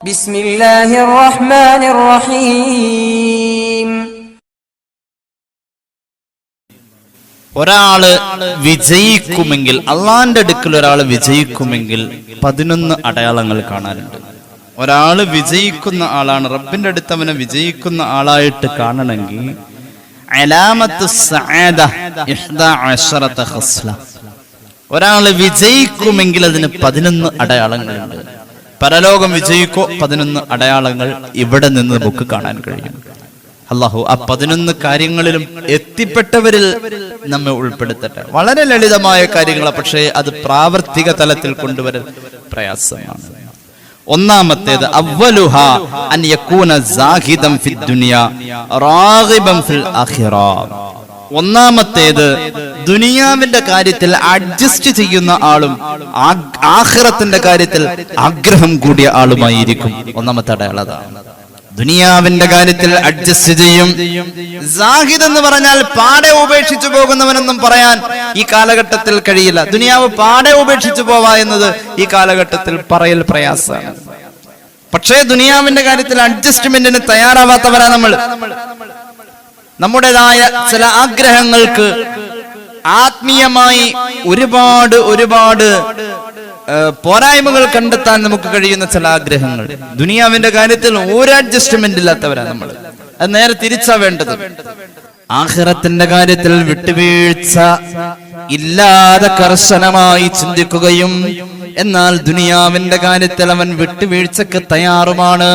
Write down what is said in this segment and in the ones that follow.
ബിസ്മില്ലാഹിർ റഹ്മാനിർ റഹീം ഒരാൾ വിജയിക്കുമെങ്കിൽ അള്ളാന്റെ അടുക്കൽ ഒരാൾ വിജയിക്കുമെങ്കിൽ പതിനൊന്ന് അടയാളങ്ങൾ കാണാനുണ്ട്. ഒരാൾ വിജയിക്കുന്ന ആളാണ് റബ്ബിന്റെ അടുത്ത് അവനെ വിജയിക്കുന്ന ആളായിട്ട് കാണണമെങ്കിൽ ഒരാൾ വിജയിക്കുമെങ്കിൽ അതിന് പതിനൊന്ന് അടയാളങ്ങളുണ്ട്. പരലോകം വിജയിക്കോ പതിനൊന്ന് അടയാളങ്ങൾ ഇവിടെ നിന്ന് നമുക്ക് കാണാൻ കഴിയും. അള്ളാഹു ആ പതിനൊന്ന് കാര്യങ്ങളിലും എത്തിപ്പെട്ടവരിൽ നമ്മെ ഉൾപ്പെടുത്തട്ടെ. വളരെ ലളിതമായ കാര്യങ്ങൾ പക്ഷേ അത് പ്രാവർത്തിക തലത്തിൽ കൊണ്ടുവരൽ പ്രയാസമാണ്. ഒന്നാമത്തേത് അവലുഹ അൻ സാഹിദം ഫിദ് ദുനിയ റാഗിബൻ ഫിൽ ഒന്നാമത്തേത് ദുനിയാവിന്റെ കാര്യത്തിൽ അഡ്ജസ്റ്റ് ചെയ്യുന്ന ആളും ആഹ്റത്തിന്റെ കാര്യത്തിൽ ആഗ്രഹം കൂടിയ ആളുമായിരിക്കും. ഒന്നാമത്തെ അടയാളതാണ് ദുനിയാവിന്റെ കാര്യത്തിൽ അഡ്ജസ്റ്റ് ചെയ്യും. സാഹിദ് എന്ന് പറഞ്ഞാൽ പാടെ ഉപേക്ഷിച്ചു പോകുന്നവനെന്നും പറയാൻ ഈ കാലഘട്ടത്തിൽ കഴിയില്ല. ദുനിയാവ് പാടെ ഉപേക്ഷിച്ചു പോവാ എന്നത് ഈ കാലഘട്ടത്തിൽ പറയൽ പ്രയാസമാണ്. പക്ഷേ ദുനിയാവിന്റെ കാര്യത്തിൽ അഡ്ജസ്റ്റ്മെന്റിന് തയ്യാറാവാത്തവരാ നമ്മൾ. നമ്മുടേതായ ചില ആഗ്രഹങ്ങൾക്ക് ആത്മീയമായി ഒരുപാട് ഒരുപാട് പോരായ്മകൾ കണ്ടെത്താൻ നമുക്ക് കഴിയുന്ന ചില ആഗ്രഹങ്ങൾ. ദുനിയാവിന്റെ കാര്യത്തിൽ ഒരു അഡ്ജസ്റ്റ്മെന്റ് ഇല്ലാത്തവരാണ് നമ്മൾ അത് നേരെ തിരിച്ചാ വേണ്ടത്. ആഹ്റത്തിന്റെ കാര്യത്തിൽ വിട്ടുവീഴ്ച ഇല്ലാതെ കർശനമായി ചിന്തിക്കുകയും എന്നാൽ ദുനിയാവിന്റെ കാര്യത്തിൽ അവൻ വിട്ടുവീഴ്ചക്ക് തയ്യാറുമാണ്.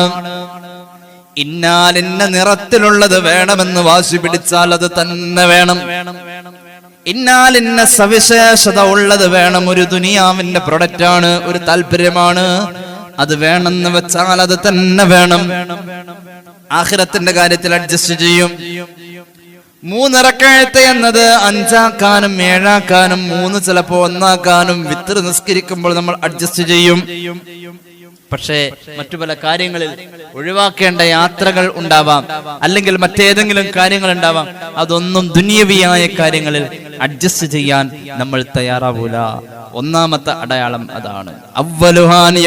ഇന്നാലിന്ന നിറത്തിലുള്ളത് വേണമെന്ന് വാശി പിടിച്ചാൽ അത് തന്നെ വേണം. ഇന്നാലിന്ന സവിശേഷത ഉള്ളത് വേണം. ഒരു ദുനിയാവിന്റെ പ്രൊഡക്റ്റ് ആണ് ഒരു താല്പര്യമാണ്. അത് വേണമെന്ന് വെച്ചാൽ അത് തന്നെ വേണം. ആഖിറത്തിന്റെ കാര്യത്തിൽ അഡ്ജസ്റ്റ് ചെയ്യും. മൂന്നിറക്കഴുത്ത് എന്നത് അഞ്ചാക്കാനും ഏഴാക്കാനും മൂന്ന് ചിലപ്പോ ഒന്നാക്കാനും വിത്ത് നിസ്കരിക്കുമ്പോൾ നമ്മൾ അഡ്ജസ്റ്റ് ചെയ്യും. പക്ഷേ മറ്റു പല കാര്യങ്ങളിൽ ഒഴിവാക്കേണ്ട യാത്രകൾ ഉണ്ടാവാം. അല്ലെങ്കിൽ മറ്റേതെങ്കിലും കാര്യങ്ങൾ ഉണ്ടാവാം. അതൊന്നും ദുനിയവിയായ കാര്യങ്ങളിൽ അഡ്ജസ്റ്റ് ചെയ്യാൻ നമ്മൾ തയ്യാറാവൂല. ഒന്നാമത്തെ അടയാളം അതാണ്. അവ്വലുഹാൻ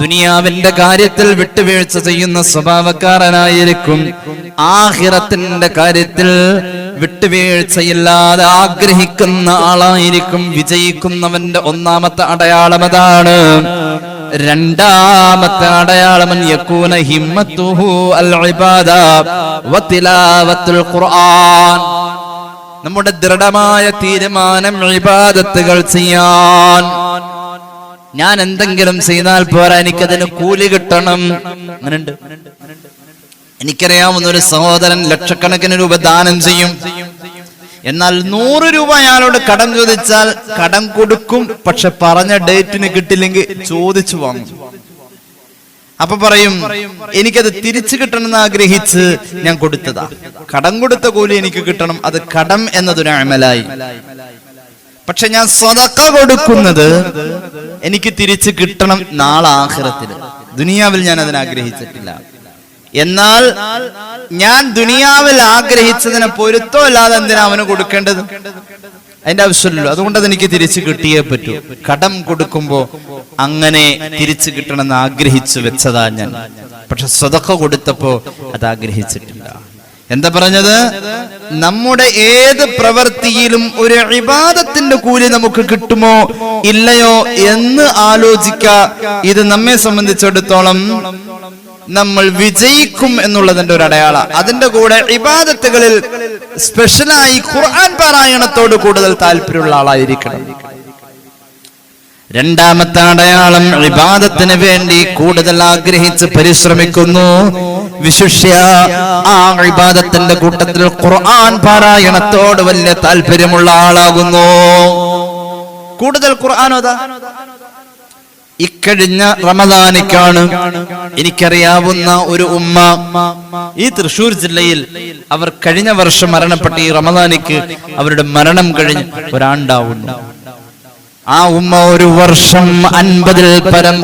ദുനിയാവിന്റെ കാര്യത്തിൽ വിട്ടുവീഴ്ച ചെയ്യുന്ന സ്വഭാവക്കാരനായിരിക്കും. ആഹിറത്തിന്റെ കാര്യത്തിൽ വിട്ടുവീഴ്ചയില്ലാതെ ആഗ്രഹിക്കുന്ന ആളായിരിക്കും വിജയിക്കുന്നവന്റെ ഒന്നാമത്തെ അടയാളം അതാണ്. രണ്ടാമത്തെ അടയാളം യക്കൂന ഹിമ്മത്തുഹു ഇബാദ വതിലാവത്തുൽ ഖുർആൻ. നമ്മുടെ ദൃഢമായ തീരുമാനം ഇബാദത്തുകൾ ചെയ്യാൻ. ഞാൻ എന്തെങ്കിലും ചെയ്താൽ പോരാ എനിക്കതിന് കൂലി കിട്ടണം. അങ്ങനെയുണ്ട് എനിക്കറിയാവുന്ന ഒരു സഹോദരൻ ലക്ഷക്കണക്കിന് രൂപ ദാനം ചെയ്യും. എന്നാൽ നൂറ് രൂപ അയാളോട് കടം ചോദിച്ചാൽ കടം കൊടുക്കും പക്ഷെ പറഞ്ഞ ഡേറ്റിന് കിട്ടില്ലെങ്കിൽ ചോദിച്ചു വാങ്ങും. അപ്പൊ പറയും എനിക്കത് തിരിച്ചു കിട്ടണമെന്ന് ആഗ്രഹിച്ച് ഞാൻ കൊടുത്തതാ. കടം കൊടുത്ത കൂലി എനിക്ക് കിട്ടണം അത് കടം എന്നതൊരു അമലായി. പക്ഷെ ഞാൻ സ്വതക്ക കൊടുക്കുന്നത് എനിക്ക് തിരിച്ചു കിട്ടണം നാളെ ദുനിയാവിൽ ഞാൻ അതിന് ആഗ്രഹിച്ചിട്ടില്ല. എന്നാൽ ഞാൻ ദുനിയാവിൽ ആഗ്രഹിച്ചതിനെ പൊരുത്തോ അല്ലാതെ എന്തിനാ അവന് കൊടുക്കേണ്ടത്? അതിന്റെ ആവശ്യമില്ലല്ലോ. അതുകൊണ്ട് അതെനിക്ക് തിരിച്ചു കിട്ടിയേ പറ്റൂ. കടം കൊടുക്കുമ്പോ അങ്ങനെ തിരിച്ചു കിട്ടണമെന്ന് ആഗ്രഹിച്ചു വെച്ചതാ ഞാൻ. പക്ഷെ സ്വതക്ക കൊടുത്തപ്പോ അത് ആഗ്രഹിച്ചിട്ടില്ല. എന്താ പറഞ്ഞത്? നമ്മുടെ ഏത് പ്രവൃത്തിയിലും ഒരു ഇബാദത്തിന്റെ കൂലി നമുക്ക് കിട്ടുമോ? ഇല്ലയോ എന്ന് ആലോചിക്ക. ഇത് നമ്മെ സംബന്ധിച്ചിടത്തോളം നമ്മൾ വിജയിക്കും എന്നുള്ളതിന്റെ ഒരു അടയാള. അതിന്റെ കൂടെ ഇബാദത്തുകളിൽ സ്പെഷ്യലായി ഖുർആൻ പാരായണത്തോട് കൂടുതൽ താല്പര്യമുള്ള ആളായിരിക്കണം. രണ്ടാമത്തെ അടയാളം ഇബാദത്തിന് വേണ്ടി കൂടുതൽ ആഗ്രഹിച്ച് പരിശ്രമിക്കുന്നു. വിശിഷ്യ ആ ഇബാദത്തിന്റെ കൂട്ടത്തിൽ ഖുർആൻ പാരായണത്തോട് വലിയ താല്പര്യമുള്ള ആളാകുന്നു. കൂടുതൽ ഖുർആാനോ ഇക്കഴിഞ്ഞ റമദാനിക്കാണ്. എനിക്കറിയാവുന്ന ഒരു ഉമ്മ ഈ തൃശൂർ ജില്ലയിൽ അവർ കഴിഞ്ഞ വർഷം മരണപ്പെട്ട ഈ റമദാനിക്ക് അവരുടെ മരണം കഴിഞ്ഞ് ഒരാണ്ടാവുന്നു. ആ ഉമ്മ ഒരു വർഷം അൻപതിൽ പരം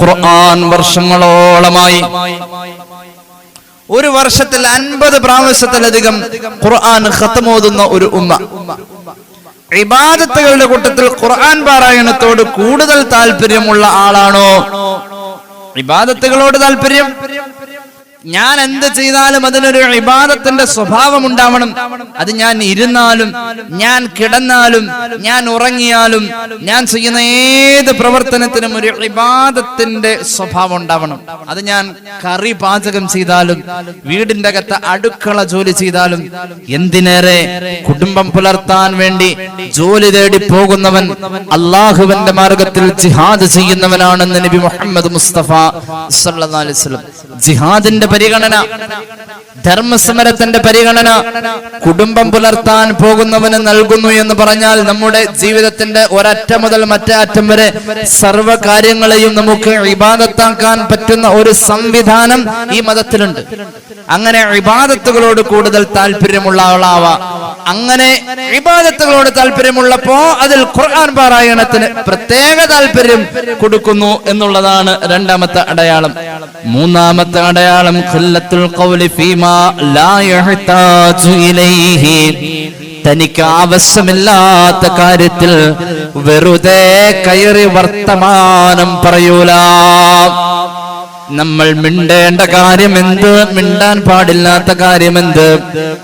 ഖുർആൻ വർഷങ്ങളോളമായി ഒരു വർഷത്തിൽ അൻപത് പ്രാവശ്യത്തിലധികം ഖുർആൻ ഖത്തമോതുന്ന ഒരു ഉമ്മ. ഇബാദത്തുകളുടെ കൂട്ടത്തിൽ ഖുർആൻ പാരായണത്തോട് കൂടുതൽ താല്പര്യമുള്ള ആളാണോ? ഇബാദത്തുകളോട് താല്പര്യം? ഞാൻ എന്ത് ചെയ്താലും അതിനൊരു വിവാദത്തിന്റെ സ്വഭാവം ഉണ്ടാവണം അത് ഞാൻ ഇരുന്നാലും ഞാൻ കിടന്നാലും ഞാൻ ഉറങ്ങിയാലും ഞാൻ ചെയ്യുന്ന ഏത് പ്രവർത്തനത്തിനും ഒരു വിവാദത്തിന്റെ സ്വഭാവം ഉണ്ടാവണം അത് ഞാൻ കറി പാചകം ചെയ്താലും വീടിന്റെ അകത്ത് അടുക്കള ജോലി ചെയ്താലും എന്തിനേറെ കുടുംബം പുലർത്താൻ വേണ്ടി ജോലി തേടി പോകുന്നവൻ അള്ളാഹുവിന്റെ മാർഗത്തിൽ ജിഹാദ് ചെയ്യുന്നവനാണെന്ന് നബി മുഹമ്മദ് മുസ്തഫ സല്ലല്ലാഹു അലൈഹി വസല്ലം. ജിഹാദിന്റെ പരിഗണന. ധർമ്മസമരത്തിന്റെ പരിഗണന. കുടുംബം പുലർത്താൻ പോകുന്നവന് നൽകുന്നു എന്ന് പറഞ്ഞാൽ നമ്മുടെ ജീവിതത്തിന്റെ ഒരറ്റം മുതൽ മറ്റേ അറ്റം വരെ സർവ കാര്യങ്ങളെയും നമുക്ക് ഇബാദത്താക്കാൻ പറ്റുന്ന ഒരു സംവിധാനം ഈ മതത്തിലുണ്ട്. അങ്ങനെ ഇബാദത്തുകളോട് കൂടുതൽ താല്പര്യമുള്ള ആളാവാ. അങ്ങനെ ഇബാദത്തുകളോട് താല്പര്യമുള്ളപ്പോ അതിൽ ഖുർആൻ പാരായണത്തിന് പ്രത്യേക താല്പര്യം കൊടുക്കുന്നു എന്നുള്ളതാണ് രണ്ടാമത്തെ അടയാളം. മൂന്നാമത്തെ അടയാളം ഖല്ലത്തുൽ ഖൗലി ഫീമാ ലാ യഹ്താജു ഇലൈഹി. തനിക്ക് ആവശ്യമില്ലാത്ത കാര്യത്തിൽ വെറുതെ കയറി വർത്തമാനം പറയൂല. നമ്മൾ മിണ്ടേണ്ട കാര്യം എന്ത് മിണ്ടാൻ പാടില്ലാത്ത കാര്യം എന്ത്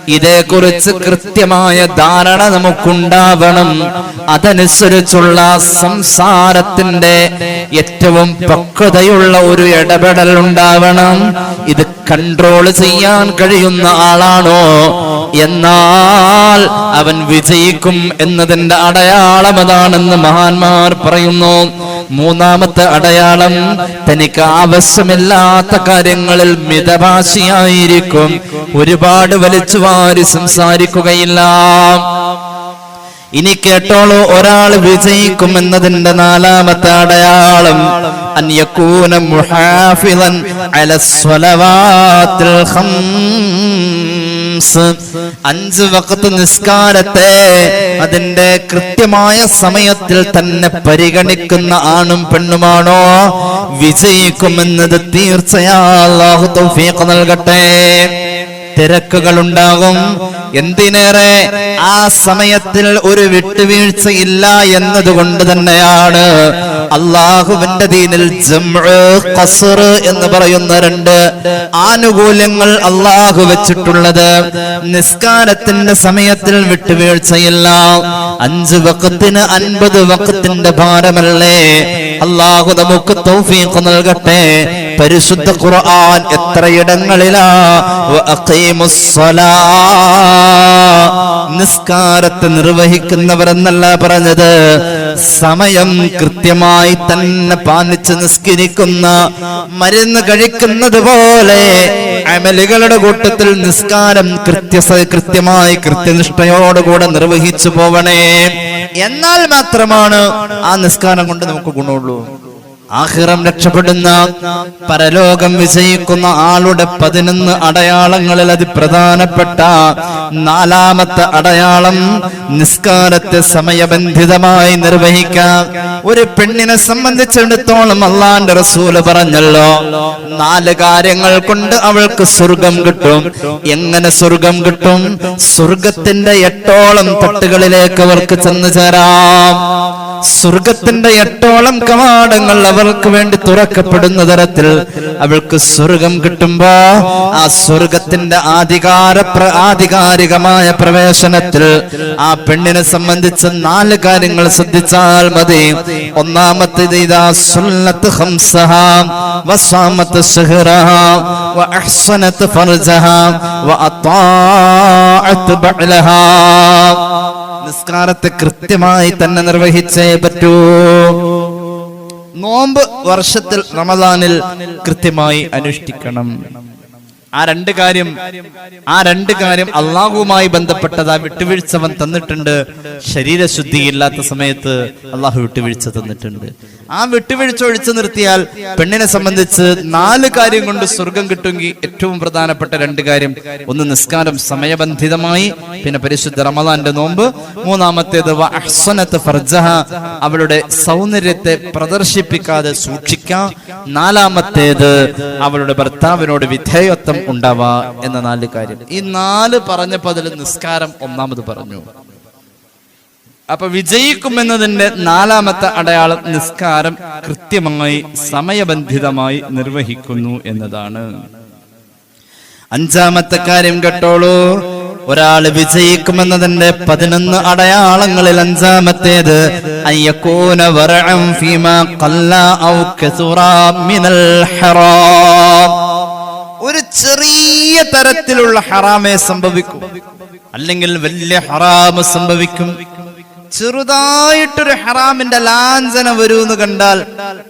ഇതേക്കുറിച്ച് കൃത്യമായ ധാരണ നമുക്കുണ്ടാവണം. അതനുസരിച്ചുള്ള സംസാരത്തിന്റെ ഏറ്റവും പക്വതയുള്ള ഒരു ഇടപെടൽ ഉണ്ടാവണം. ഇത് കൺട്രോൾ ചെയ്യാൻ കഴിയുന്ന ആളാണോ? എന്നാൽ അവൻ വിജയിക്കും എന്നതിന്റെ അടയാളം അതാണെന്ന് മഹാന്മാർ പറയുന്നു. മൂന്നാമത്തെ അടയാളം തനിക്ക് ആവശ്യമില്ലാത്ത കാര്യങ്ങളിൽ മിതഭാഷിയായിരിക്കും. ഒരുപാട് വലിച്ചു വാരി സംസാരിക്കുകയില്ല. ഇനി കേട്ടോളൂ ഒരാൾ വിജയിക്കും എന്നതിന്റെ നാലാമത്തെ അടയാളം. അന്യക്കൂന മുഹാഫിളൻ അലസ്വലവാത്തിൽ ഖംസ് അഞ്ച് വക്കത്ത് നിസ്കാരത്തെ അതിന്റെ കൃത്യമായ സമയത്തിൽ തന്നെ പരിഗണിക്കുന്ന ആണും പെണ്ണുമാണോ? വിജയിക്കുമെന്നത് തീർച്ചയാ അല്ലാഹു തൗഫീഖ് നൽകട്ടെ. എന്തിനേറെ ആ സമയത്തിൽ ഒരു വിട്ടുവീഴ്ച ഇല്ല എന്നതുകൊണ്ട് തന്നെയാണ് അള്ളാഹുവിന്റെ ദീനിൽ എന്ന് പറയുന്ന രണ്ട് ആനുകൂല്യങ്ങൾ അള്ളാഹു വെച്ചിട്ടുള്ളത്. നിസ്കാരത്തിന്റെ സമയത്തിൽ വിട്ടുവീഴ്ചയില്ല അഞ്ച് വക്കത്തിന് അൻപത് വക്കത്തിന്റെ ഭാരമല്ലേ? അള്ളാഹു നമുക്ക് തൗഫീഖ് നൽകട്ടെ. പരിശുദ്ധ ഖുർആൻ എത്രയിടങ്ങളിലാ? വഅഖീമുസ്സലാ. നിസ്കാരത്തെ നിർവഹിക്കുന്നവരെന്നല്ല പറഞ്ഞത്. സമയം കൃത്യമായി തന്നെ പാലിച്ച് നിസ്കരിക്കുന്ന മരുന്ന് കഴിക്കുന്നത് പോലെ അമലുകളുടെ കൂട്ടത്തിൽ നിസ്കാരം കൃത്യ കൃത്യമായി കൃത്യനിഷ്ഠയോടുകൂടെ നിർവഹിച്ചു പോവണേ. എന്നാൽ മാത്രമാണ് ആ നിസ്കാരം കൊണ്ട് നമുക്ക് ഗുണമുള്ളൂ. ആഹിറം രക്ഷപ്പെടുന്ന പരലോകം വിജയിക്കുന്ന ആളുടെ പതിനൊന്ന് അടയാളങ്ങളിൽ അതിപ്രധാനപ്പെട്ട നാലാമത്തെ അടയാളം നിസ്കാരത്തെ സമയബന്ധിതമായി നിർവഹിക്കാം ഒരു പെണ്ണിനെ സംബന്ധിച്ചിടത്തോളം അള്ളാന്റെ റസൂൽ പറഞ്ഞല്ലോ നാല് കാര്യങ്ങൾ കൊണ്ട് അവൾക്ക് സ്വർഗം കിട്ടും. എങ്ങനെ സ്വർഗം കിട്ടും? സ്വർഗത്തിന്റെ എട്ടോളം തട്ടുകളിലേക്ക് അവർക്ക് ചെന്നു ചേരാം. സ്വർഗത്തിന്റെ എട്ടോളം കവാടങ്ങൾ അവൾക്ക് വേണ്ടി തുറക്കപ്പെടുന്ന തരത്തിൽ അവൾക്ക് സ്വർഗം കിട്ടുമ്പോ ആ സ്വർഗത്തിന്റെ ആധികാര ആധികാരികമായ പ്രവേശനത്തിൽ ആ പെണ്ണിനെ സംബന്ധിച്ച് നാല് കാര്യങ്ങൾ ശ്രദ്ധിച്ചാൽ മതി. ഒന്നാമത്തേത് സുന്നത്ത് നിസ്കാരത്തെ കൃത്യമായി തന്നെ നിർവഹിച്ചേ പറ്റൂ. നോമ്പ് വർഷത്തിൽ റമദാനിൽ കൃത്യമായി അനുഷ്ഠിക്കണം. ആ രണ്ട് കാര്യം ആ രണ്ട് കാര്യം അള്ളാഹുവുമായി ബന്ധപ്പെട്ടത് ആ വിട്ടുവീഴ്ച അവൻ തന്നിട്ടുണ്ട്. ശരീരശുദ്ധി ഇല്ലാത്ത സമയത്ത് അള്ളാഹു വിട്ടുവീഴ്ച തന്നിട്ടുണ്ട്. ആ വിട്ടുവീഴ്ച ഒഴിച്ചു നിർത്തിയാൽ പെണ്ണിനെ സംബന്ധിച്ച് നാല് കാര്യം കൊണ്ട് സ്വർഗം കിട്ടുമെങ്കിൽ ഏറ്റവും പ്രധാനപ്പെട്ട രണ്ട് കാര്യം. ഒന്ന് നിസ്കാരം സമയബന്ധിതമായി പിന്നെ പരിശുദ്ധ റമദാന്റെ നോമ്പ്. മൂന്നാമത്തേത് അവളുടെ സൗന്ദര്യത്തെ പ്രദർശിപ്പിക്കാതെ സൂക്ഷിക്കാം. നാലാമത്തേത് അവളുടെ ഭർത്താവിനോട് വിധേയത്വം ഉണ്ടാവാ എന്ന നാല് കാര്യം. ഈ നാല് പറഞ്ഞപ്പോ അതിൽ നിസ്കാരം ഒന്നാമത് പറഞ്ഞു. അപ്പൊ വിജയിക്കുമെന്നതിന്റെ നാലാമത്തെ അടയാളം നിസ്കാരം കൃത്യമായി സമയബന്ധിതമായി നിർവഹിക്കുന്നു എന്നതാണ്. അഞ്ചാമത്തെ കാര്യം കേട്ടോളൂ. ഒരാൾ വിജയിക്കുമെന്നതിന്റെ പതിനൊന്ന് അടയാളങ്ങളിൽ അഞ്ചാമത്തേത് അയ്യക്കൂന ഫീമാ ഖല്ല ഔ മിനൽ ഹറാം. ഒരു ചെറിയ തരത്തിലുള്ള ഹറാമേ സംഭവിക്കും. അല്ലെങ്കിൽ വലിയ ഹറാമ് സംഭവിക്കും. ചെറുതായിട്ടൊരു ഹറാമിന്റെ ലാഞ്ചന എന്ന് കണ്ടാൽ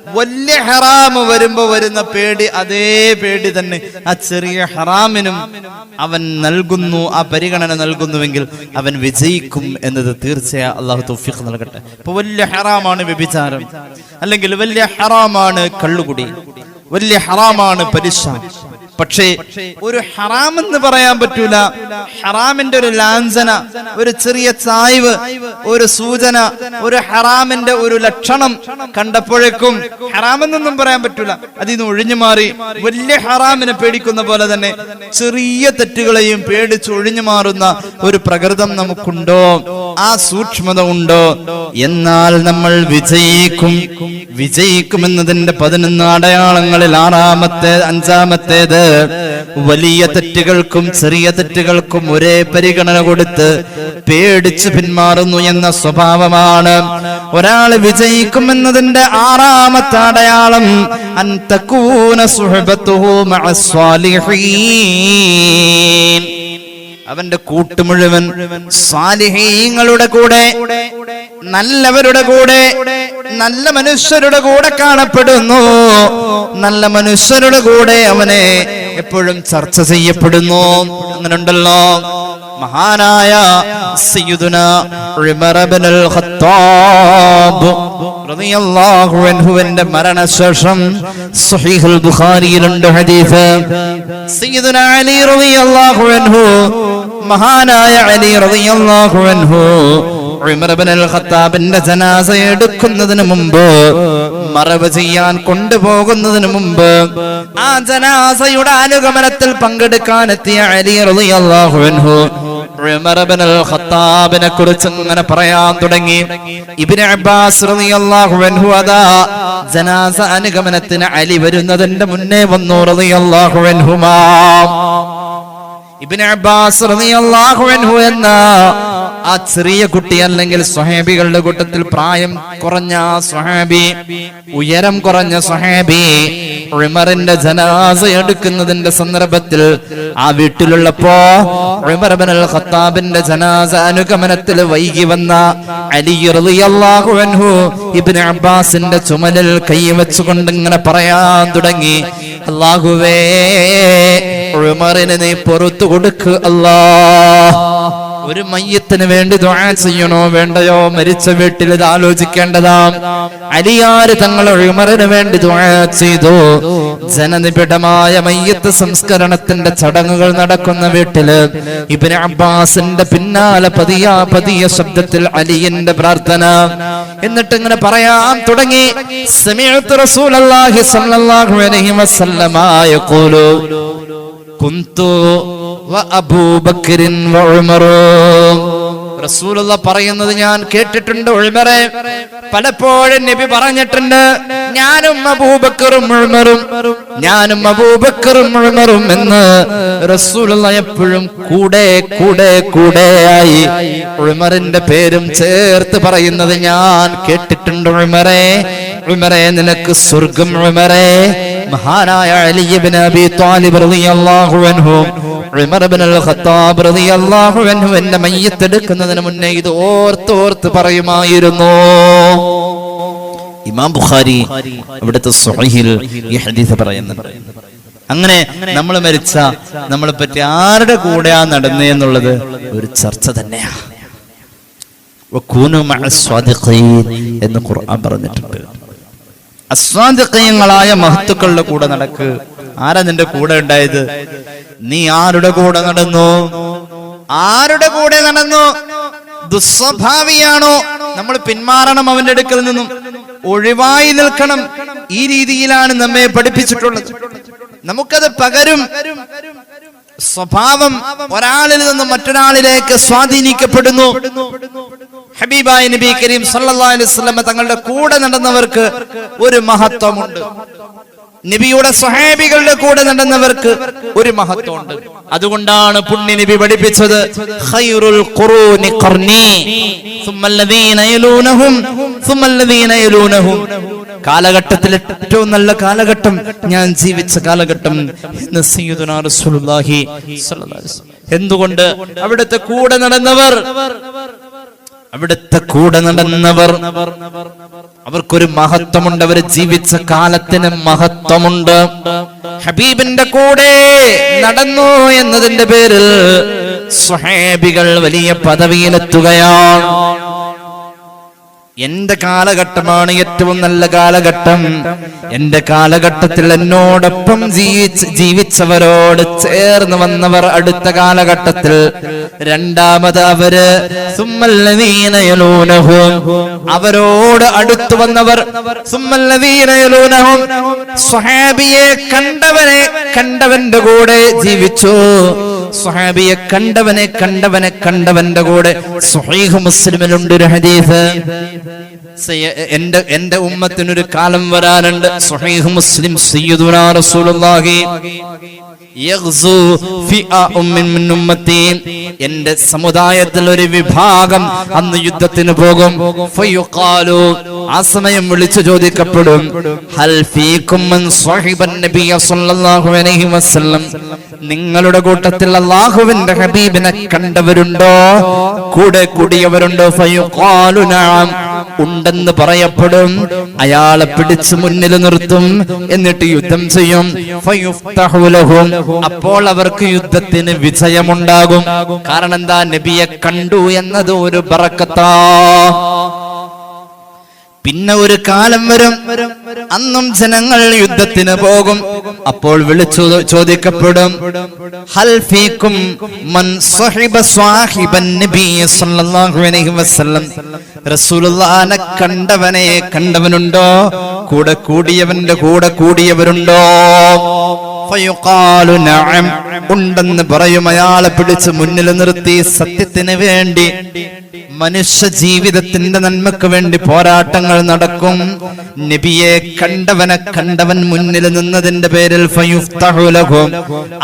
വലിയ ഹറാമ് വരുമ്പോ വരുന്ന പേടി അതേ പേടി തന്നെ. ആ ചെറിയ ഹറാമിനും അവൻ നൽകുന്നു ആ പരിഗണന നൽകുന്നുവെങ്കിൽ അവൻ വിജയിക്കും എന്നത് തീർച്ചയായും അള്ളാഹു തൗഫീഖ് നൽകട്ടെ. ഇപ്പൊ വലിയ ഹറാമാണ് വ്യഭിചാരം. അല്ലെങ്കിൽ വലിയ ഹറാമാണ് കള്ളുകുടി. വലിയ ഹറാമാണ് പലിശ പക്ഷേ ഒരു ഹറാം എന്ന് പറയാൻ പറ്റൂല. ഹറാമിന്റെ ഒരു ലാഞ്ചന ഒരു ചെറിയ ചായ്വ് ഒരു സൂചന ഒരു ഹറാമിന്റെ ഒരു ലക്ഷണം കണ്ടപ്പോഴേക്കും ഹറാമെന്നൊന്നും പറയാൻ പറ്റൂല. അതിൽ നിന്ന് ഒഴിഞ്ഞു മാറി. വലിയ ഹറാമിനെ പേടിക്കുന്ന പോലെ തന്നെ ചെറിയ തെറ്റുകളെയും പേടിച്ച് ഒഴിഞ്ഞു മാറുന്ന ഒരു പ്രകൃതം നമുക്കുണ്ടോ? ആ സൂക്ഷ്മത ഉണ്ടോ? എന്നാൽ നമ്മൾ വിജയിക്കും. വിജയിക്കുമെന്നതിന്റെ പതിനൊന്ന് അടയാളങ്ങളിൽ ആറാമത്തെ അഞ്ചാമത്തേത് വലിയ തെറ്റുകൾക്കും ചെറിയ തെറ്റുകൾക്കും ഒരേ പരിഗണന കൊടുത്ത് പേടിച്ച് പിന്മാറുന്നു എന്ന സ്വഭാവമാണ്. ഒരാൾ വിജയിക്കുമെന്നതിന്റെ ആറാമത്തെ അടയാളം അവന്റെ കൂട്ട് മുഴുവൻ സ്വാലിഹീങ്ങളുടെ കൂടെ നല്ലവരുടെ കൂടെ നല്ല മനുഷ്യരുടെ കൂടെ കാണപ്പെടുന്നു. നല്ല മനുഷ്യരുടെ കൂടെ അവനെ എപ്പോഴും ചർച്ച ചെയ്യപ്പെടുന്നു. അങ്ങനെ ഉണ്ടല്ലോ മഹാനായ ഖത്താബ് മരണശേഷം സ്വഹീഹുൽ ബുഖാരിയിലുണ്ട് ഹദീസ്. സയ്യിദുന അലി റളിയല്ലാഹു അൻഹു മഹാനായ അലി റളിയല്ലാഹു അൻഹു ഉമർ ഇബ്നുൽ ഖത്താബിന്റെ ജനാസ എടുക്കുന്നതിന് മുമ്പ് മറവ് ചെയ്യാൻ കൊണ്ടുപോകുന്നതിന് മുമ്പ് ആ ജനാസയുടെ അനുഗമനത്തിൽ പങ്കെടുക്കാൻ എത്തിയ അലി റളിയല്ലാഹു അൻഹു ഖത്താബിനെ കുറിച്ച് ഇങ്ങനെ പറയാൻ തുടങ്ങി. ഇബ്നു അബ്ബാസ് റളിയല്ലാഹു അൻഹു അതാ ജനാസ അനുഗമനത്തിന് അലി വരുന്നതിന്റെ മുന്നേ വന്നു റളിയല്ലാഹു അൻഹുമാ. ഇബ്നു അബ്ബാസ് എന്ന ആ ചെറിയ കുട്ടി അല്ലെങ്കിൽ സ്വഹാബികളുടെ കൂട്ടത്തിൽ പ്രായം കുറഞ്ഞ സ്വഹാബി ഉയരം കുറഞ്ഞ സ്വഹാബി ഉമറിന്റെ ജനാസ എടുക്കുന്നതിന്റെ സന്ദർഭത്തിൽ ആ വീട്ടിലുള്ളപ്പോ ഉമർ ഇബ്നുൽ ഖത്താബിന്റെ ജനാസ അനുഗമനത്തിൽ വൈകി വന്ന അലി അൻഹു ഇബ്നു അബ്ബാസിന്റെ ചുമലിൽ കൈ വെച്ചുകൊണ്ട് ഇങ്ങനെ പറയാൻ തുടങ്ങി. അല്ലാഹുവേ ഉമറിന് നീ പുറത്തു കൊടുക്ക് അല്ലാ. ഒരു മയ്യത്തിന് വേണ്ടി ദുആ ചെയ്യണോ വേണ്ടയോ? മരിച്ച വീട്ടിൽ ഇത് ആലോചിക്കേണ്ടതാ. അലിയാര് തങ്ങളെ ഉമറിന് വേണ്ടി ദുആ ചെയ്തു. ജനനിബിഡമായ മയ്യത്ത് സംസ്കരണത്തിന്റെ ചടങ്ങുകൾ നടക്കുന്ന വീട്ടിൽ ഇബ്നു അബ്ബാസിന്റെ പിന്നാലെ പതിയ പതിയ ശബ്ദത്തിൽ അലിയന്റെ പ്രാർത്ഥന. എന്നിട്ട് ഇങ്ങനെ പറയാൻ തുടങ്ങി. സമിഅത്ത് റസൂലുള്ളാഹി സ്വല്ലല്ലാഹു അലൈഹി വസല്ലമ യഖൂലു. കുന്തു റസൂലുള്ള പറയുന്നത് ഞാൻ കേട്ടിട്ടുണ്ട് ഉൾമറെ. പലപ്പോഴും നബി പറഞ്ഞിട്ടുണ്ട് ഞാനും അബൂബക്കറും ഉൾമറും ഞാനും അബൂബക്കറും ഉൾമറും എന്ന് റസൂലുള്ള എപ്പോഴും കൂടെ കൂടെ കൂടെയായി ഉൾമറിന്റെ പേരും ചേർത്ത് പറയുന്നത് ഞാൻ കേട്ടിട്ടുണ്ട്. ഉൾമറെ ഉമറേ നിനക്ക് സ്വർഗം ഉമറേ. മഹാനായ അലി ഇബ്നു അബി ത്വാലിബ് റളിയല്ലാഹു അൻഹു ഉമർ ഇബ്നുൽ ഖത്താബ് റളിയല്ലാഹു അൻഹു എന്നെ മയ്യത്തെടുക്കുന്നതിന് മുന്നേ ഇത് ഓർത്ത് ഓർത്ത് പറയുമായിരുന്നു. ഇമാം ബുഖാരി ഇവിടുത്തെ സ്വഹീഹിൽ ഈ ഹദീസ് പറയുന്നുണ്ട്. അങ്ങനെ നമ്മൾ മരിച്ച നമ്മളെ പറ്റി ആരുടെ കൂടെയാ നടന്നേ എന്നുള്ളത് ഒരു ചർച്ച തന്നെയാ. വകൂനു മഅ സ്വാദിഖീൻ എന്ന് ഖുർആൻ പറഞ്ഞിട്ടുണ്ട്. അസ്വാദിക്കയങ്ങളായ മഹത്തുക്കളുടെ കൂടെ നടക്ക്. ആരാ നിന്റെ കൂടെ ഉണ്ടായത്? നീ ആരുടെ കൂടെ നടന്നു? ആരുടെ കൂടെ നടന്നു? ദുസ്വഭാവിയാണോ? നമ്മൾ പിന്മാറണം അവന്റെ അടുക്കൽ നിന്നും. ഒഴിവായി നിൽക്കണം. ഈ രീതിയിലാണ് നമ്മെ പഠിപ്പിച്ചിട്ടുള്ളത്. നമുക്കത് പകരും. സ്വഭാവം ഒരാളിൽ നിന്ന് മറ്റൊരാളിലേക്ക് സ്വാധീനിക്കപ്പെടുന്നു. ഹബീബായ നബി കരീം സല്ലല്ലാഹു അലൈഹി വസല്ലം തങ്ങളുടെ കൂടെ നടന്നവർക്ക് ഒരു മഹത്വമുണ്ട്. നബിയുടെ സ്വഹാബികളുടെ കൂടെ നടന്നവർക്ക് ഒരു മഹത്വമുണ്ട്. അതുകൊണ്ടാണ് പുണ്യ നബി പഠിപ്പിച്ചത് ഖൈറുൽ ഖുറൂനി ഖർനി കാലഘട്ടത്തിൽ ഏറ്റവും നല്ല കാലഘട്ടം ഞാൻ ജീവിച്ച കാലഘട്ടം. എന്തുകൊണ്ട്? അവിടുത്തെ കൂടെ നടന്നവർ. അവിടുത്തെ കൂടെ നടന്നവർ. അവർക്കൊരു മഹത്വമുണ്ട്. അവർ ജീവിച്ച കാലത്തിന് മഹത്വമുണ്ട്. ഹബീബിന്റെ കൂടെ നടന്നു എന്നതിന്റെ പേരിൽ സ്വഹേബികൾ വലിയ പദവിയിലെത്തുകയാണ്. എന്റെ കാലഘട്ടമാണ് ഏറ്റവും നല്ല കാലഘട്ടം. എന്റെ കാലഘട്ടത്തിൽ എന്നോടൊപ്പം ജീവിച്ച് ജീവിച്ചവരോട് ചേർന്ന് വന്നവർ അടുത്ത കാലഘട്ടത്തിൽ. രണ്ടാമത് അവർ അവരോട് അടുത്തു വന്നവർ സുമ്മല്ലദീന യലൂനഹും സ്വഹാബിയെ കണ്ടവനെ കണ്ടവന്റെ കൂടെ ജീവിച്ചു. സ്വഹാബിയെ കണ്ടവനെ കണ്ടവനെ കണ്ടവന്റെ കൂടെ സുഹൈഹ് മുസ്ലിമിലുണ്ട് ഒരു ഹദീസ്. هذا എന്റെ എന്റെ ഉമ്മത്തിനൊരു കാലം വരാനുണ്ട്. മുസ്ലിം സയ്യിദുനാ റസൂലുള്ളാഹി. എന്റെ സമുദായത്തിൽ ഒരു വിഭാഗം അന്ന് യുദ്ധത്തിന് പോകും. ആ സമയം വിളിച്ചു ചോദിക്കപ്പെടും. നിങ്ങളുടെ കൂട്ടത്തിൽ അള്ളാഹുവിന്റെ ഹബീബിനെ കണ്ടവരുണ്ടോ? കൂടെ കൂടിയവരുണ്ടോ? ഫയുഖാലു നഅം ഉണ്ടെന്ന് പറയപ്പെടും. അയാളെ പിടിച്ചു മുന്നിൽ നിർത്തും. എന്നിട്ട് യുദ്ധം ചെയ്യും. അപ്പോൾ അവർക്ക് യുദ്ധത്തിന് വിജയമുണ്ടാകും. കാരണം എന്താ? നബിയെ കണ്ടു എന്നത് ഒരു പറക്കത്താ പിന്നെ ഒരു കാലം വരും. അന്നും ജനങ്ങൾ യുദ്ധത്തിന് പോകും. അപ്പോൾ വിളിച്ചു ചോദിക്കപ്പെടും. മൻ സ്വഹിബ സല്ലല്ലാഹു അലൈഹി വസല്ലം. റസൂലുള്ളാനെ കണ്ടവനെ കണ്ടവനുണ്ടോ? കൂടെ കൂടിയവന്റെ കൂടെ കൂടിയവരുണ്ടോ? ഉണ്ടെന്ന് പറയും അയാളെ പിടിച്ച് മുന്നിൽ നിർത്തി. സത്യത്തിന് വേണ്ടി മനുഷ്യ ജീവിതത്തിന്റെ നന്മക്ക് വേണ്ടി പോരാട്ടങ്ങൾ നടക്കും. നബിയെ കണ്ടവനെ കണ്ടവൻ മുന്നിൽ നിന്നതിന്റെ പേരിൽ ഫയുഫ്തഹു ലഹും.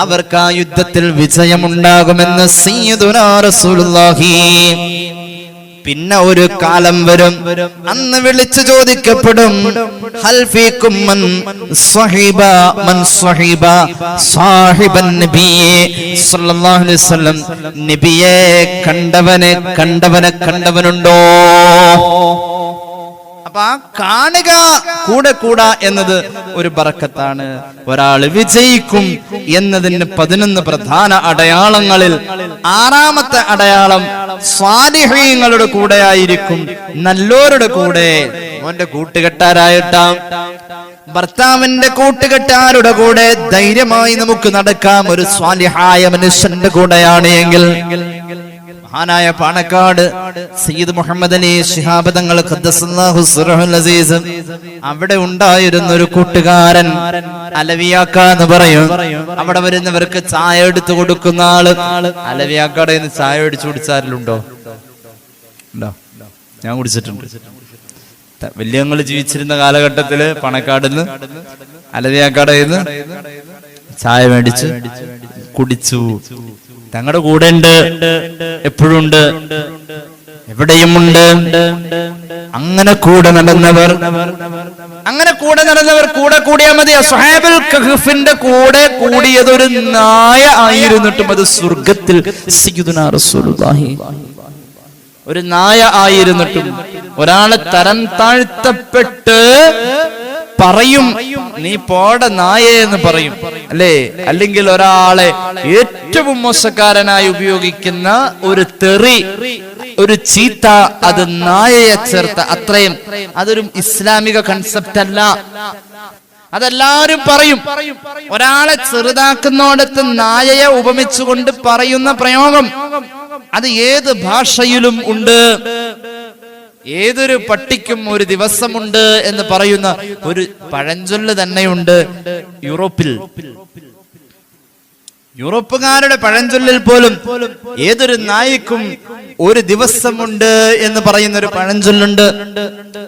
അവർക്ക് ആ യുദ്ധത്തിൽ വിജയമുണ്ടാകുമെന്ന് സയ്യിദുനാ റസൂലുള്ളാഹി പിന്നെ ഒരു കാലം വരും. അന്ന് വിളിച്ചു ചോദിക്കപ്പെടും നബിയെ കണ്ടവനെ കണ്ടവനെ കണ്ടവനുണ്ടോ? കാണുക കൂടെ കൂടാ എന്നത് ഒരു ബറക്കത്താണ്. ഒരാൾ വിജയിക്കും എന്നതിന് പതിനൊന്ന് പ്രധാന അടയാളങ്ങളിൽ ആറാമത്തെ അടയാളം സ്വാലിഹ്യങ്ങളുടെ കൂടെ ആയിരിക്കും നല്ലവരുടെ കൂടെ. മോന്റെ കൂട്ടുകെട്ടാരായിട്ടാം. ഭർത്താവിന്റെ കൂട്ടുകെട്ടാരുടെ കൂടെ ധൈര്യമായി നമുക്ക് നടക്കാം. ഒരു സ്വാലിഹായ മനുഷ്യന്റെ കൂടെയാണ് എങ്കിൽ. മഹാനായ പാണക്കാട് സയ്യിദ് മുഹമ്മദ് അലി ശിഹാബ് തങ്ങൾ അസീസ്. അവിടെ ഉണ്ടായിരുന്ന ഒരു കൂട്ടുകാരൻ അലവിയാക്ക എന്ന് പറയും. അവിടെ വരുന്നവർക്ക് ചായ എടുത്തു കൊടുക്കുന്ന ആൾ അലവിയാക്കടെ നിന്ന് ചായ അടിച്ചു കുടിച്ചാലുണ്ടോ ഉണ്ടോ? ഞാൻ കുടിച്ചിട്ടുണ്ട്. വലിയങ്ങൾ ജീവിച്ചിരുന്ന കാലഘട്ടത്തിൽ പണക്കാടുന്ന് അലവിയാക്കടയിൽ ചായ മേടിച്ച് കുടിച്ചു. തങ്ങളുടെ കൂടെ ഉണ്ട്. എപ്പോഴും ഉണ്ട്. എവിടെയുമുണ്ട് അങ്ങനെ കൂടെ നടന്നവർ അങ്ങനെ കൂടെ നടന്നവർ കൂടെ കൂടിയാൽ മതി. സുഹൈബുൽ കഹഫിന്റെ കൂടെ കൂടിയത് ഒരു നായ ആയിരുന്നിട്ടും അത് സ്വർഗത്തിൽ ഒരു നായ ആയിരുന്നിട്ടും ഒരാളെ തരം താഴ്ത്തപ്പെട്ട് പറയും നീ പോട നായ എന്ന് പറയും. അല്ലേ? അല്ലെങ്കിൽ ഒരാളെ ഏറ്റവും മോശക്കാരനായി ഉപയോഗിക്കുന്ന ഒരു തെറി ഒരു ചീത്ത അത് നായയെ ചേർത്ത അത്രയും. അതൊരു ഇസ്ലാമിക കൺസെപ്റ്റ് അല്ല. അതെല്ലാരും പറയും ഒരാളെ ചെറുതാക്കുന്നോടത്ത് നായയെ ഉപമിച്ചുകൊണ്ട് പറയുന്ന പ്രയോഗം അത് ഏത് ഭാഷയിലും ഉണ്ട്? ഏതൊരു പട്ടിക്കും ഒരു ദിവസമുണ്ട് എന്ന് പറയുന്ന ഒരു പഴഞ്ചൊല്ല് തന്നെയുണ്ട് യൂറോപ്പിൽ. യൂറോപ്പുകാരുടെ പഴഞ്ചൊല്ലിൽ പോലും ഏതൊരു നായിക്കും ഒരു ദിവസമുണ്ട് എന്ന് പറയുന്ന ഒരു പഴഞ്ചൊല്ലുണ്ട്.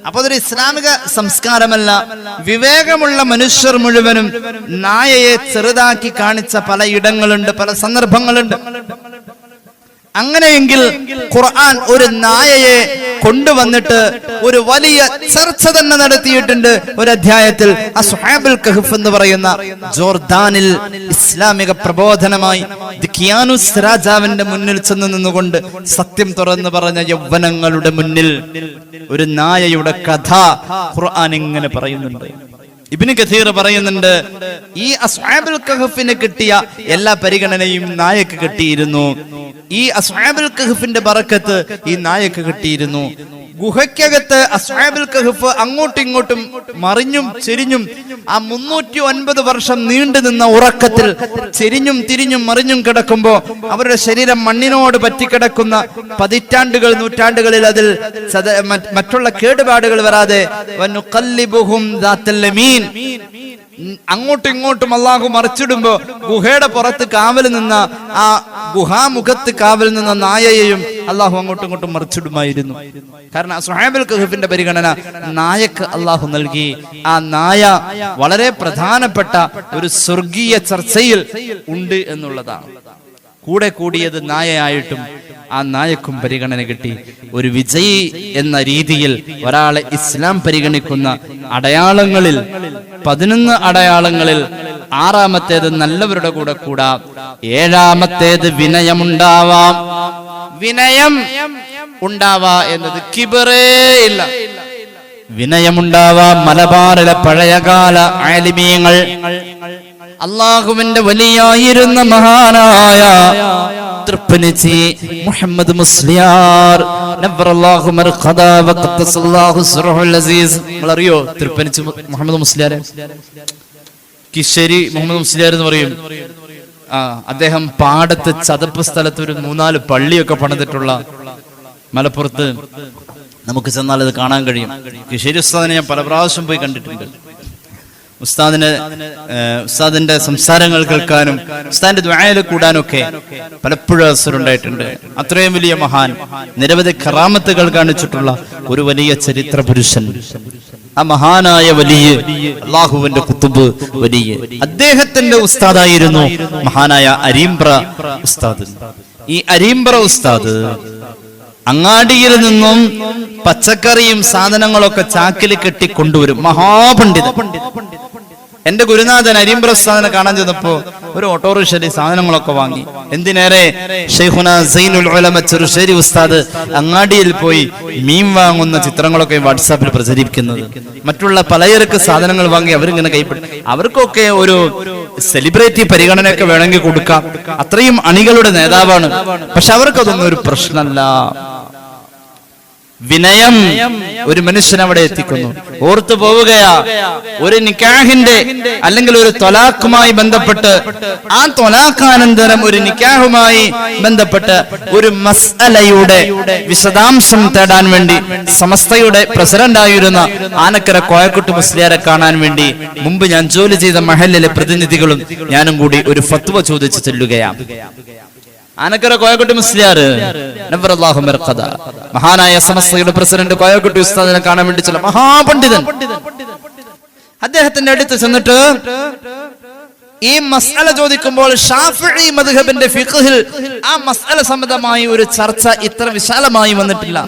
അപ്പൊ അതൊരു ഇസ്ലാമിക സംസ്കാരമല്ല. വിവേകമുള്ള മനുഷ്യർ മുഴുവനും നായയെ ചെറുതാക്കി കാണിച്ച പല ഇടങ്ങളുണ്ട് പല സന്ദർഭങ്ങളുണ്ട്. അങ്ങനെയെങ്കിൽ ഖുർആൻ ഒരു നായയെ കൊണ്ടുവന്നിട്ട് ഒരു വലിയ ചർച്ച തന്നെ നടത്തിയിട്ടുണ്ട്. ഒരു അധ്യായത്തിൽ അസ്ഹാബുൽ കഹഫ് എന്ന് പറയുന്ന ജോർദാനിൽ ഇസ്ലാമിക പ്രബോധനമായി ദിഖിയാനുസ് രാജാവിന്റെ മുന്നിൽ ചെന്ന് നിന്നുകൊണ്ട് സത്യം തുറന്നു പറഞ്ഞ യൗവനങ്ങളുടെ മുന്നിൽ ഒരു നായയുടെ കഥ ഖുർആൻ ഇങ്ങനെ പറയുന്നുണ്ട്. ഇബിന് കഥീർ പറയുന്നുണ്ട് ഈ അസ്ഹാബുൽ കഹഫിന് കിട്ടിയ എല്ലാ പരിഗണനയും നായക്ക് കിട്ടിയിരുന്നു. ഈ അസ്ഹാബുൽ കഹഫിന്റെ ബറക്കത്ത് ഈ നായക്ക് കിട്ടിയിരുന്നു. ഗുഹയ്ക്കകത്ത് അസ്ഹാബുൽ കഹഫ് അങ്ങോട്ടും ഇങ്ങോട്ടും മറിഞ്ഞും ചെരിഞ്ഞും ആ മുന്നൂറ്റി ഒൻപത് വർഷം നീണ്ടു നിന്ന ഉറക്കത്തിൽ ചെരിഞ്ഞും തിരിഞ്ഞും മറിഞ്ഞും കിടക്കുമ്പോ അവരുടെ ശരീരം മണ്ണിനോട് പറ്റിക്കിടക്കുന്ന പതിറ്റാണ്ടുകൾ നൂറ്റാണ്ടുകളിൽ അതിൽ മറ്റുള്ള കേടുപാടുകൾ വരാതെ വനുഖല്ലിബുഹും ദാത്തൽ അങ്ങോട്ടും ഇങ്ങോട്ടും അള്ളാഹു മറിച്ചിടുമ്പോ ഗുഹയുടെ പുറത്ത് കാവൽ നിന്ന ആ ഗുഹാമുഖത്ത് കാവൽ നിന്ന നായയെയും അള്ളാഹു അങ്ങോട്ടും ഇങ്ങോട്ടും മറിച്ചിടുമായിരുന്നു. കാരണം സുഹൈബുൽ കഹഫിന്റെ പരിഗണന നായക്ക് അള്ളാഹു നൽകി. ആ നായ വളരെ പ്രധാനപ്പെട്ട ഒരു സ്വർഗീയ ചർച്ചയിൽ ഉണ്ട് എന്നുള്ളതാണ്. കൂടെ കൂടിയത് നായയായിട്ടും ആ നായക്കും പരിഗണന കിട്ടി. ഒരു വിജയി എന്ന രീതിയിൽ ഒരാളെ ഇസ്ലാം പരിഗണിക്കുന്ന അടയാളങ്ങളിൽ പതിനൊന്ന് അടയാളങ്ങളിൽ ആറാമത്തേത് നല്ലവരുടെ കൂടെ കൂടാം. ഏഴാമത്തേത് വിനയമുണ്ടാവാം. വിനയം ഉണ്ടാവാ എന്നത് കിബറേ ഇല്ല. വിനയമുണ്ടാവാം മലബാറിലെ പഴയകാല ആലിമീങ്ങൾ. അള്ളാഹുവിന്റെ വലിയായിരുന്ന മഹാനായ തൃപ്പനിച്ചി മുഹമ്മദ് മുസ്ലിയാർ. അറിയോ തൃപ്പനിച്ചി മുഹമ്മദ് മുസ്ലിയാർ കിശരി മുഹമ്മദ് മുസ്ലിയാർ എന്ന് പറയും. ആ അദ്ദേഹം പാടത്ത് ചതപ്പ് സ്ഥലത്ത് ഒരു മൂന്നാൽ പള്ളിയൊക്കെ പണിതിട്ടുള്ള മലപ്പുറത്ത്. നമുക്ക് ചെന്നാൽ അത് കാണാൻ കഴിയും. കിശരി ഉസ്താദിനെ ഞാൻ പല പ്രാവശ്യം പോയി കണ്ടിട്ടുണ്ട്. ഉസ്താദിന് ഉസ്താദിന്റെ സംസാരങ്ങൾ കേൾക്കാനും ഉസ്താദിന്റെ ദ്വായയിൽ കൂടാനൊക്കെ പലപ്പോഴും അവസരമുണ്ടായിട്ടുണ്ട്. അത്രയും വലിയ മഹാൻ നിരവധി കറാമത്തുകൾ കാണിച്ചിട്ടുള്ള ഒരു വലിയ ചരിത്ര പുരുഷൻ. ആ മഹാനായ വലിയ അള്ളാഹുവിന്റെ കുത്തുബ് വലിയ അദ്ദേഹത്തിന്റെ ഉസ്താദായിരുന്നു മഹാനായ അരീംബ്ര ഉസ്താദ്. ഈ അരീംബ്ര ഉസ്താദ് അങ്ങാടിയിൽ നിന്നും പച്ചക്കറിയും സാധനങ്ങളൊക്കെ ചാക്കിൽ കെട്ടി കൊണ്ടുവരും. മഹാപണ്ഡിതൻ. എന്റെ ഗുരുനാഥൻ അരിമ്പ്രസ്ഥാനെ കാണാൻ ചെന്നപ്പോ ഒരു ഓട്ടോറിക്ഷയിൽ സാധനങ്ങളൊക്കെ വാങ്ങി. എന്തിനേറെ? ചെറുശ്ശേരി ഉസ്താദ് അങ്ങാടിയിൽ പോയി മീൻ വാങ്ങുന്ന ചിത്രങ്ങളൊക്കെ വാട്സാപ്പിൽ പ്രചരിപ്പിക്കുന്നത്. മറ്റുള്ള പലചരക്ക് സാധനങ്ങൾ വാങ്ങി അവരിങ്ങനെ കൈപ്പെട്ടു അവർക്കൊക്കെ ഒരു സെലിബ്രിറ്റി പരിഗണനയൊക്കെ വേണമെങ്കിൽ കൊടുക്കാം. അത്രയും അണികളുടെ നേതാവാണ്. പക്ഷെ അവർക്കതൊന്നും ഒരു പ്രശ്നമല്ല. വിനയം ഒരു മനുഷ്യൻ അവിടെ എത്തിക്കുന്നു. ഓർത്തു പോവുകയാ. ഒരു നിക്കാഹിന്റെ അല്ലെങ്കിൽ ഒരു തൊലാഖുമായി ബന്ധപ്പെട്ട് ആ തൊലാഖാനന്തരം ഒരു നിക്കാഹുമായി ബന്ധപ്പെട്ട് ഒരു മസ്അലയുടെ വിശദാംശം തേടാൻ വേണ്ടി സമസ്തയുടെ പ്രസിഡന്റ് ആയിരുന്ന ആനക്കര കോയക്കുട്ടി മുസ്ലിയാരെ കാണാൻ വേണ്ടി മുമ്പ് ഞാൻ ജോലി ചെയ്ത മഹലിലെ പ്രതിനിധികളും ഞാനും കൂടി ഒരു ഫത്വ ചോദിച്ചു ചെല്ലുകയാണ്. ആനക്കര കോയക്കുട്ടി മുസ്ലിയാർ. മഹാനായ സമസ്തയുടെ പ്രസിഡന്റ് കോയക്കുട്ടി ഉസ്താദിനെ കാണാൻ വേണ്ടി ചില മഹാപണ്ഡിതൻ. അദ്ദേഹത്തിന്റെ അടുത്ത് ചെന്നിട്ട് ഈ മസാല ചോദിക്കുമ്പോൾ ഷാഫി മദ്ഹബിന്റെ ഫിഖിൽ ആ മസാല സംബന്ധമായി ഒരു ചർച്ച ഇത്ര വിശാലമായി വന്നിട്ടില്ല.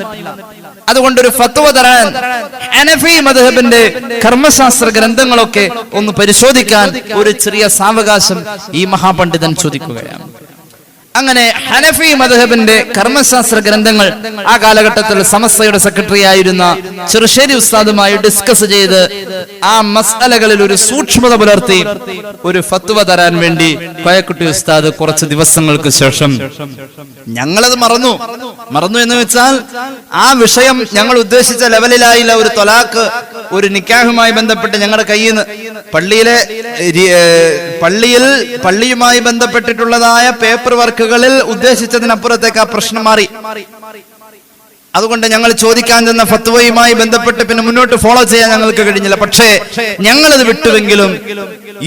അതുകൊണ്ട് ഒരു ഫത്വ തരാൻ ഹനഫി മദ്ഹബിന്റെ കർമ്മശാസ്ത്ര ഗ്രന്ഥങ്ങളൊക്കെ ഒന്ന് പരിശോധിക്കാൻ ഒരു ചെറിയ സാവകാശം ഈ മഹാപണ്ഡിതൻ ചോദിക്കുകയാണ്. അങ്ങനെ ഹനഫി മദ്ഹബിന്റെ കർമ്മശാസ്ത്ര ഗ്രന്ഥങ്ങൾ ആ കാലഘട്ടത്തിൽ സമസ്തയുടെ സെക്രട്ടറി ആയിരുന്ന ചെറുശ്ശേരി ഉസ്താദുമായി ഡിസ്കസ് ചെയ്ത് ആ മസാലകളിൽ ഒരു സൂക്ഷ്മത പുലർത്തി ഒരു ഫത്വ തരാൻ വേണ്ടി കോയക്കുട്ടി ഉസ്താദ് കുറച്ച് ദിവസങ്ങൾക്ക് ശേഷം ഞങ്ങളത് മറന്നു. മറന്നു എന്ന് വെച്ചാൽ ആ വിഷയം ഞങ്ങൾ ഉദ്ദേശിച്ച ലെവലിലായില്ല ഒരു തൊലാക്ക് ഒരു നിക്കാഹുമായി ബന്ധപ്പെട്ട് ഞങ്ങളുടെ കയ്യിൽ നിന്ന് പള്ളിയിലെ പള്ളിയിൽ പള്ളിയുമായി ബന്ധപ്പെട്ടിട്ടുള്ളതായ പേപ്പർ വർക്കുകളിൽ ഉദ്ദേശിച്ചതിനപ്പുറത്തേക്ക് ആ പ്രശ്നം മാറി. അതുകൊണ്ട് ഞങ്ങൾ ചോദിക്കാൻ തന്ന ഫത്വയുമായി ബന്ധപ്പെട്ട് പിന്നെ മുന്നോട്ട് ഫോളോ ചെയ്യാൻ ഞങ്ങൾക്ക് കഴിഞ്ഞില്ല. പക്ഷേ ഞങ്ങളത് വിട്ടുവെങ്കിലും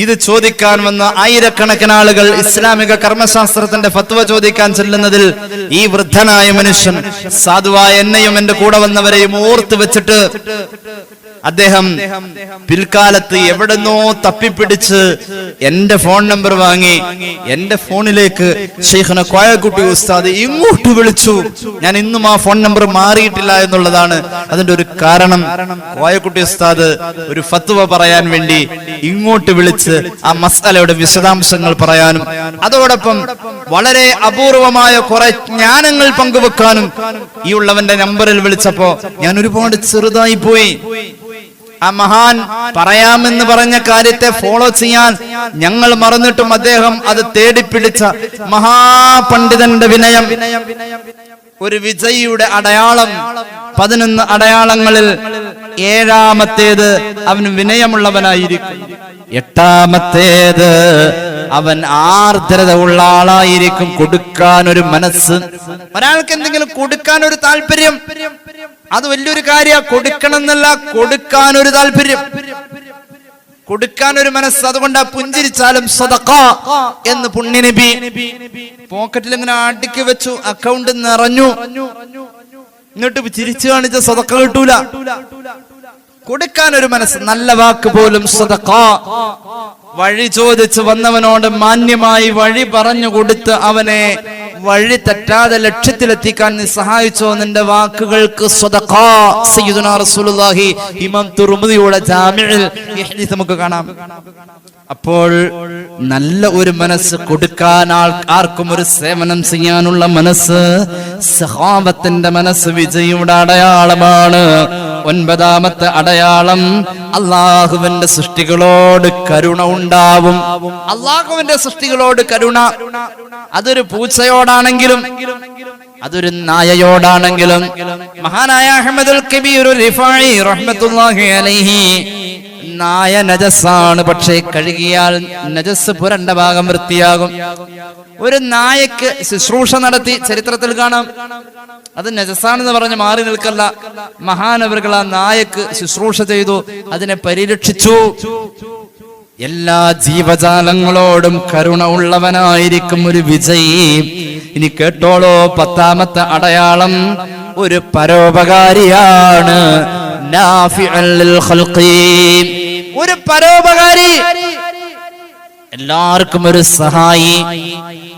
ഇത് ചോദിക്കാൻ വന്ന ആയിരക്കണക്കിന് ആളുകൾ ഇസ്ലാമിക കർമ്മശാസ്ത്രത്തിന്റെ ഫത്വ ചോദിക്കാൻ ചെല്ലുന്നതിൽ ഈ വൃദ്ധനായ മനുഷ്യൻ സാധുവായ എന്നെയും എന്റെ കൂടെ വന്നവരെയും ഓർത്ത് വെച്ചിട്ട് അദ്ദേഹം പിൽക്കാലത്ത് എവിടെന്നോ തപ്പിപ്പിടിച്ച് എന്റെ ഫോൺ നമ്പർ വാങ്ങി എന്റെ ഫോണിലേക്ക് ഷെയ്ഖന കോയക്കുട്ടി ഉസ്താദ് ഇങ്ങോട്ട് വിളിച്ചു. ഞാൻ ഇന്നും ആ ഫോൺ നമ്പർ മാറിയിട്ടില്ല എന്നുള്ളതാണ് അതിന്റെ ഒരു കാരണം. കോയക്കുട്ടി ഉസ്താദ് ഒരു ഫത്വ പറയാൻ വേണ്ടി ഇങ്ങോട്ട് വിളിച്ച് ആ മസാലയുടെ വിശദാംശങ്ങൾ പറയാനും അതോടൊപ്പം വളരെ അപൂർവമായ കുറെ ജ്ഞാനങ്ങൾ പങ്കുവെക്കാനും ഈ ഉള്ളവന്റെ നമ്പറിൽ വിളിച്ചപ്പോ ഞാൻ ഒരുപാട് ചെറുതായി പോയി. ആ മഹാൻ പറയാമെന്ന് പറഞ്ഞ കാര്യത്തെ ഫോളോ ചെയ്യാൻ ഞങ്ങൾ മറന്നിട്ടും അദ്ദേഹം അത് തേടിപ്പിടിച്ച മഹാപണ്ഡിതന്റെ വിനയം. ഒരു വിജയിയുടെ അടയാളം പതിനൊന്ന് അടയാളങ്ങളിൽ ഏഴാമത്തേത് അവൻ വിനയമുള്ളവനായിരിക്കും. എട്ടാമത്തേത് അവൻ ആർദ്രത ഉള്ള ആളായിരിക്കും. കൊടുക്കാൻ ഒരു മനസ്സ്. ഒരാൾക്ക് എന്തെങ്കിലും കൊടുക്കാൻ ഒരു താല്പര്യം അത് വലിയൊരു കാര്യ. കൊടുക്കണം എന്നല്ല കൊടുക്കാൻ ഒരു താല്പര്യം. കൊടുക്കാൻ ഒരു മനസ്സ് അതുകൊണ്ട് പുഞ്ചിരിച്ചാലും സദക്ക എന്ന് പുണ്യനബി പോക്കറ്റിൽ ഇങ്ങനെ അടുക്കി വെച്ചു അക്കൗണ്ട് നിറഞ്ഞു. എന്നിട്ട് ചിരിച്ചു കാണിച്ച സദക്ക കിട്ടൂല. കൊടുക്കാൻ ഒരു മനസ്സ് നല്ല വാക്ക് പോലും സദക്ക വഴി ചോദിച്ച് വന്നവനോട് മാന്യമായി വഴി പറഞ്ഞു കൊടുത്ത് അവനെ വഴി തെറ്റാതെ ലക്ഷ്യത്തിലെത്തിക്കാൻ നീ സഹായിച്ചോ നിന്റെ വാക്കുകൾക്ക് ഇമാം നമുക്ക് കാണാം. അപ്പോൾ നല്ല ഒരു മനസ്സ് കൊടുക്കാൻ ആർക്കും ഒരു സേവനം ചെയ്യാനുള്ള മനസ്സ് സഹാബത്തിന്റെ മനസ്സ് വിജയുടെ അടയാളമാണ്. ഒൻപതാമത്തെ അടയാളം അള്ളാഹുവിന്റെ സൃഷ്ടികളോട് കരുണ ഉണ്ടാവും. അള്ളാഹുവിന്റെ സൃഷ്ടികളോട് കരുണ. അതൊരു പൂച്ചയോടാണെങ്കിലും അതൊരു നായയോടാണെങ്കിലും. മഹാനായ അഹമ്മദുൽ കബീർ റിഫായി റഹ്മത്തുള്ളാഹി അലൈഹി നായ നജസ്സാണ്. പക്ഷേ കഴുകിയാൽ നജസ് പുരണ്ട ഭാഗം വൃത്തിയാകും. ഒരു നായക്ക് ശുശ്രൂഷ നടത്തി ചരിത്രത്തിൽ കാണാം. അത് നജസാണെന്ന് പറഞ്ഞ് മാറി നിൽക്കല്ല. മഹാനവറുകൾ ആ നായക്ക് ശുശ്രൂഷ ചെയ്തു. അതിനെ പരിരക്ഷിച്ചു. എല്ലാ ജീവജാലങ്ങളോടും കരുണ ഉള്ളവനായിരിക്കും ഒരു വിജയി. ഇനി കേട്ടോളോ പത്താമത്തെ അടയാളം. ഒരു പരോപകാരിയാണ് നാഫിഅൻ ഖൽഖീം ഖൽഖി. ഒരു പരോപകാരി. എല്ലാവർക്കും ഒരു സഹായി.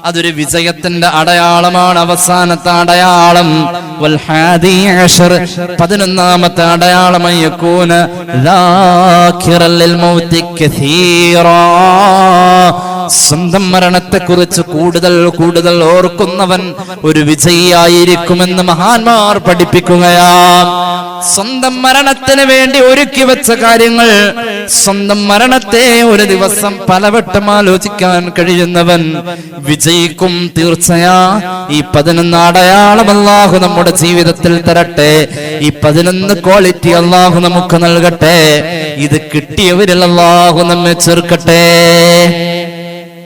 അതൊരു വിജയത്തിന്റെ അടയാളമാണ്. അവസാനത്തെ അടയാളം. പതിനൊന്നാമത്തെ അടയാളമായി കൂന സ്വന്തം മരണത്തെ കുറിച്ച് കൂടുതൽ കൂടുതൽ ഓർക്കുന്നവൻ ഒരു വിജയിയായിരിക്കുമെന്ന് മഹാന്മാർ പഠിപ്പിക്കുകയാ. സ്വന്തം മരണത്തിന് വേണ്ടി ഒരുക്കി വെച്ച കാര്യങ്ങൾ സ്വന്തം മരണത്തെ ഒരു ദിവസം പലവട്ടം ആലോചിക്കാൻ കഴിയുന്നവൻ വിജയിക്കും തീർച്ചയാ. ഈ പതിനൊന്ന് അടയാളം അള്ളാഹു നമ്മുടെ ജീവിതത്തിൽ തരട്ടെ. ഈ പതിനൊന്ന് ക്വാളിറ്റി അള്ളാഹു നമുക്ക് നൽകട്ടെ. ഇത് കിട്ടിയവരിൽ അള്ളാഹു നമ്മെ ചേർക്കട്ടെ.